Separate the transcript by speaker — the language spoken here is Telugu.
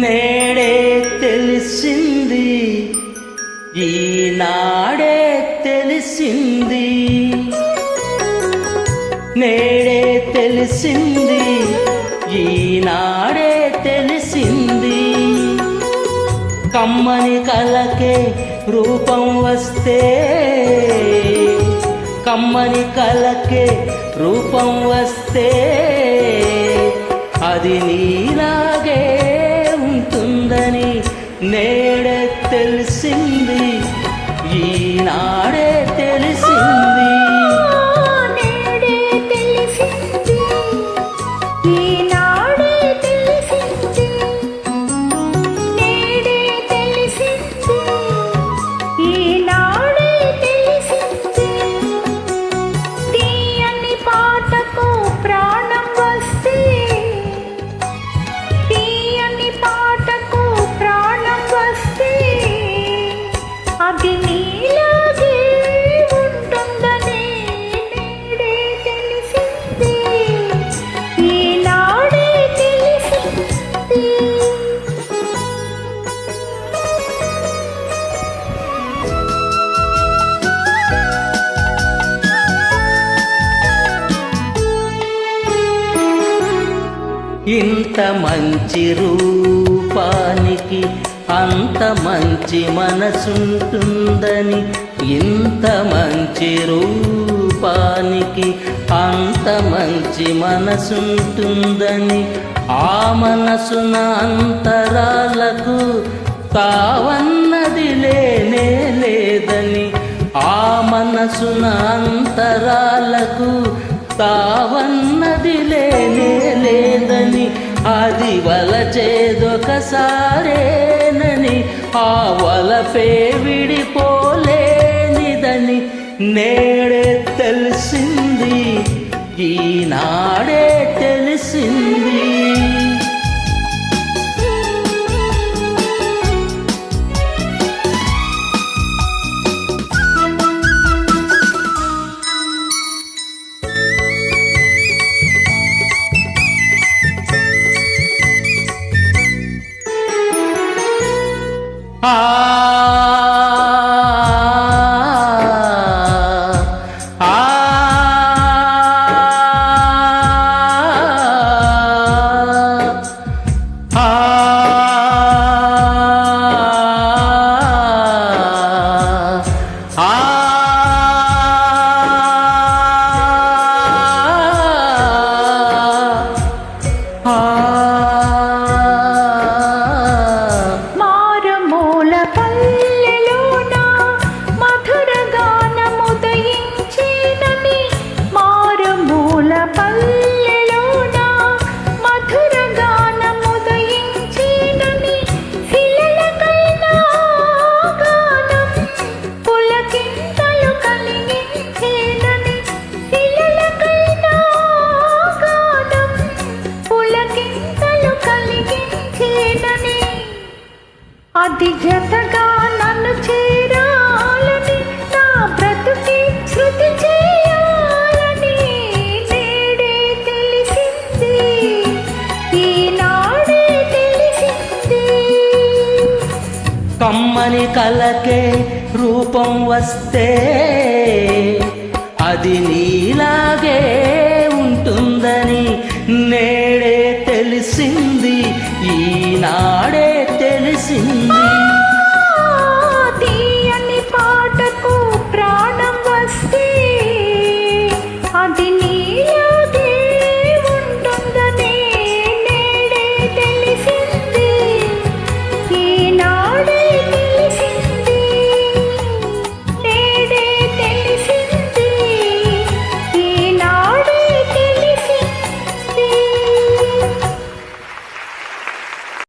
Speaker 1: నేడే తెలిసింది. ఈనాడే తెలిసింది. నేడే తెలిసింది. ఈనాడే తెలిసింది. కమ్మని కలకే రూపం వస్తే కమ్మని కలకే రూపం వస్తే అది
Speaker 2: నీ
Speaker 1: ఇంత మంచి రూపానికి అంత మంచి మనసుంటుందని ఇంత మంచి రూపానికి అంత మంచి మనసుంటుందని ఆ మనసున అంతరాలకు తావన్నది లేనే లేదని ఆ మనసున అంతరాలకు తావన్నది లేనే అది వలచేదొకసారేనని ఆ వలపే విడిపోలేనిదని నేడే తెలిసింది. ఈనాడే ఆ
Speaker 2: கல்வி అది జతగా నన్ను చేరాలని నా బ్రతుకి శృతి చేయాలని నేడే తెలిసింది. ఈనాడే తెలిసింది.
Speaker 1: కమ్మని కలకే రూపం వస్తే అది నీలాగే ఉంటుందని నేడే తెలిసింది. ఈనాడే